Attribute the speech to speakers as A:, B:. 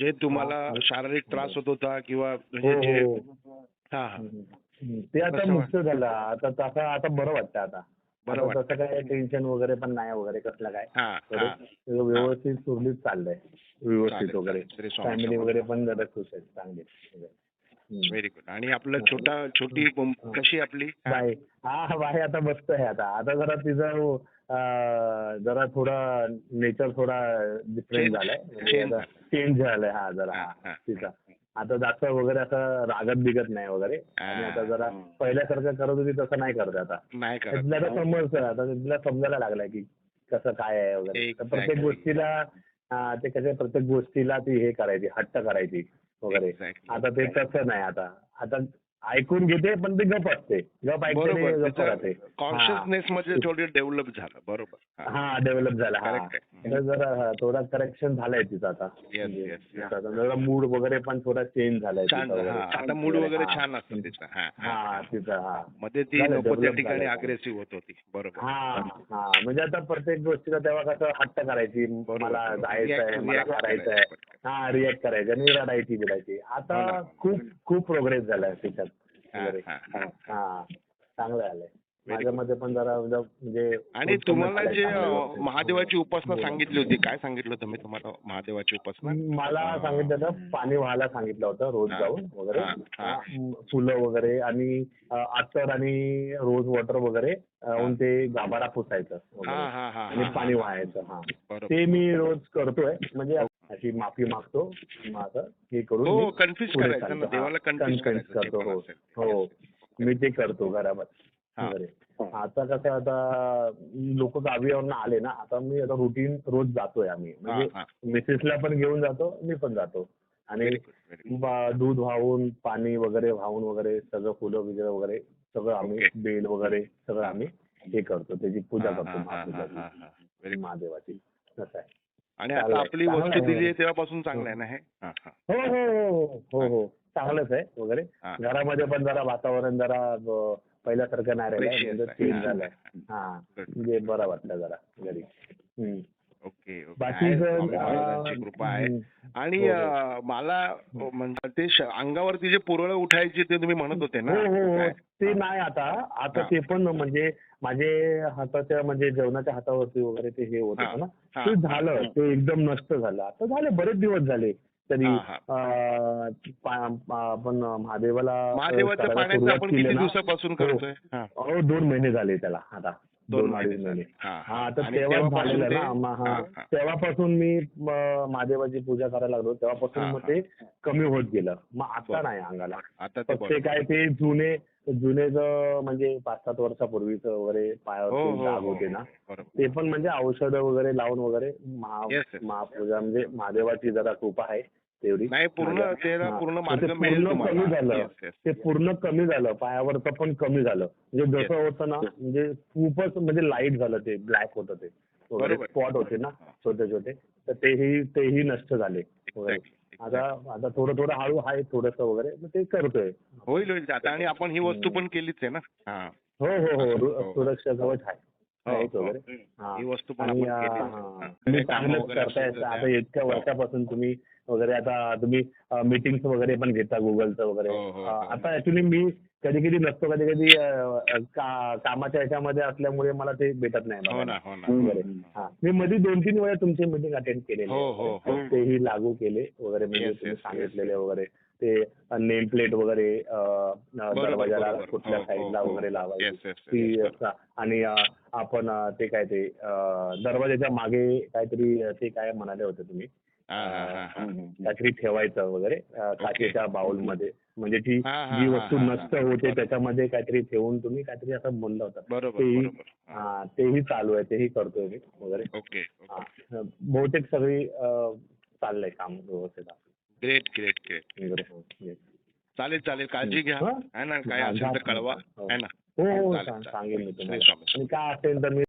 A: जे तुम्हाला. शारीरिक त्रास होत होता किंवा म्हणजे जे
B: हो.
A: हा हा.
B: ते आता मुक्त झालं. आता तसं आता बरं वाटतं आता.
A: बरं वाटतं.
B: तसं काय टेन्शन वगैरे पण नाही वगैरे कसलं काय. व्यवस्थित सुरळीत चाललंय. व्यवस्थित वगैरे. फॅमिली. वगैरे पण जरा खुश आहेत चांगली.
A: व्हेरी गुड आणि आपलं छोटा छोटी कशी आपली? हा.
B: बाई. हा बाई आता मस्त आहे आता. आता जरा तिचं जरा थोडा नेचर थोडा डिफरंट. झालाय.
A: Change.
B: म्हणजे चेंज झालाय. हा जरा.
A: हा,
B: हा.
A: हा.
B: तिचा आता जास्त वगैरे असं रागत बिगत नाही वगैरे. आणि आता जरा पहिल्यासारखं करत होती तसं नाही करत आता. तिला आता समजतं आता तिला समजायला लागलाय की कसं काय आहे वगैरे. प्रत्येक गोष्टीला हा, ते कसं प्रत्येक गोष्टीला ती हे करायची हट्ट करायची वगैरे. आता ते तसं नाही आता. आता ऐकून घेते पण ते गप असते. गप ऐकते
A: कॉन्शियसनेस मध्ये थोडी डेव्हलप झालं. बरोबर. हा.
B: डेव्हलप झाला. जरा थोडा करेक्शन झालाय तिचा आता. जरा मूड वगैरे पण थोडा चेंज झालाय
A: हा. आता मूड वगैरे. छान असतं तिचं. हा
B: तिचा
A: मध्ये ती त्या ठिकाणी. अग्रेसिव्ह होत होती. बरोबर.
B: हा हा. म्हणजे आता प्रत्येक गोष्टीला तेव्हा कसं हट्ट करायची. मला
A: बरोबर.
B: जायचं आहे
A: React-
B: मला
A: react
B: हा रिॲक्ट करायचं. आणि रडायची बिडायची.
A: हो
B: आता
A: ना.
B: खूप खूप प्रोग्रेस झालाय त्याच्यात.
A: हा,
B: वगैरे.
A: हा,
B: हा. हा चांगलं झालंय.
A: Very
B: माझ्यामध्ये पण जरा म्हणजे
A: आणि तुम्हाला जे. महादेवाची उपासना
B: बोला.
A: सांगितली होती. काय सांगितलं होतं? मी तुम्हाला महादेवाची उपासना?
B: मला सांगितलं होतं पाणी व्हायला सांगितलं होतं रोज
A: हा.
B: जाऊन वगैरे.
A: हा, हा.
B: हा, फुलं वगैरे आणि अत्तर आणि रोज वॉटर वगैरे ते गाभारा पुसायचं
A: हा. हा हा
B: आणि
A: हा,
B: पाणी
A: हा.
B: वाहायचं हा. ते मी रोज करतोय. म्हणजे अशी माफी मागतो. माझं हे करून
A: हो कन्फ्युज
B: हा,
A: देवाला कन्फ्युज
B: करतो. हो. हो. मी ते करतो घरामध्ये.
A: हा.
B: वगैरे आता कसं आता लोक गावीवरून आले ना आता मी आता रुटीन रोज जातोय आम्ही.
A: हा,
B: म्हणजे. मिसेसला पण घेऊन जातो मी पण जातो. आणि दूध वाहून पाणी वगैरे वाहून वगैरे सगळं फुलं वगैरे वगैरे सगळं आम्ही. बेल वगैरे सगळं आम्ही हे करतो. त्याची पूजा
A: हा,
B: करतो. महादेवाची. असं आहे.
A: आणि आता. आपली वस्तू. दिली आहे तेव्हापासून चांगलं आहे ना हे हा, हा.
B: हो हो हो हो चांगलंच आहे वगैरे. घरामध्ये पण जरा वातावरण जरा पहिल्यासारखं नाही राहिलं म्हणजे. चेंज
A: हा.
B: झालंय हा. म्हणजे बरं वाटलं जरा घरी हम्म.
A: ओके
B: बाकी जर, अं,
A: कृपा आहे. आणि
B: हो, हो.
A: अं, मला म्हणजे ते श- अंगावरती जे पुरळ उठायची ते तुम्ही म्हणत होते ना
B: हो हो हो
A: काय?
B: ते नाही आता आता
A: हा.
B: ते पण म्हणजे माझे हाताच्या म्हणजे जेवणाच्या हातावरती वगैरे ते हे होत. होतं ना
A: हा.
B: ते झालं ते एकदम नष्ट झालं आता झाले बरेच दिवस झाले तरी
A: हा, हा.
B: अं, पा- पा- आपण महादेवाला
A: महादेवाच्या
B: करायला
A: पाण्याचं
B: सुरुवात
A: आपण
B: केली
A: किती
B: ना,
A: दिवसापासून. करतोय हा.
B: दोन महिने झाले त्याला आता
A: दोन
B: अडीच
A: झाले. हा,
B: हा
A: हा.
B: तर तेव्हा झालेलं ना
A: हा,
B: हा
A: हा.
B: तेव्हापासून मी महादेवाची पूजा करायला लागलो तेव्हापासून
A: हा,
B: मग
A: हा.
B: ते कमी होत गेलं मग आता. नाही अंगाला
A: ते.
B: काय ते जुने जुने ज- म्हणजे पाच सात वर्षापूर्वीच वगैरे
A: हो
B: पायावरती
A: हो
B: डाग
A: हो,
B: होते ना
A: हो.
B: ते पण म्हणजे औषधं वगैरे लावून वगैरे. महापूजा म्हणजे महादेवाची जरा कृपा आहे तेवढी.
A: नाही पूर्ण त्याला. पूर्ण मार्ग
B: ते
A: मिळेल.
B: कमी झालं. ते पूर्ण कमी झालं. पायावरचं पण कमी झालं. म्हणजे जसं होतं ना म्हणजे खूपच म्हणजे लाइट झालं ते ब्लॅक होतं ते. स्पॉट होते ना छोटे छोटे तर तेही तेही नष्ट झाले. आता आता थोडं थोडं हळू आहे थोडंसं वगैरे मग ते करतोय.
A: होईल होईल. आता आणि आपण ही वस्तू पण केलीच आहे ना. हा.
B: हो हो हो.
A: हो.
B: सुरक्षा कवच आहे.
A: हो, हो.
B: आता इतक्या
A: हो.
B: वर्षापासून तुम्ही वगैरे आता तुम्ही मीटिंग वगैरे पण घेता गुगलचं वगैरे. आता ऍक्च्युली मी कधी कधी नसतो कधी कधी कामाच्या ह्याच्यामध्ये असल्यामुळे मला ते भेटत नाही मी मध्ये दोन तीन वेळा तुमची मीटिंग अटेंड केलेली. तेही लागू केले वगैरे म्हणजे तुम्ही सांगितलेले वगैरे. ते नेम प्लेट वगैरे दरवाजाला. कुठल्या साईडला. वगैरे लावायची. ती. आणि आपण ते काय ते दरवाजाच्या मागे काहीतरी ते काय म्हणाले होते तुम्ही? काहीतरी ठेवायचं वगैरे काचेच्या बाउलमध्ये म्हणजे ती जी वस्तू. नष्ट होते त्याच्यामध्ये काहीतरी ठेवून तुम्ही काहीतरी असं बोललं होतं.
A: बरोबर
B: तेही तेही चालू आहे तेही करतोय मी वगैरे.
A: ओके.
B: बहुतेक सगळी चाललंय काम व्यवस्थित
A: ग्रेट ग्रेट ग्रेट.
B: हो.
A: चालेल चालेल. काळजी घ्या. ना? काय असेल तर कळवा.
B: हो.
A: है ना?
B: हो हो
A: चालेल,
B: सांग-
A: चालेल.
B: सांगेन मी तुम्हाला आणि काय असेल तर मी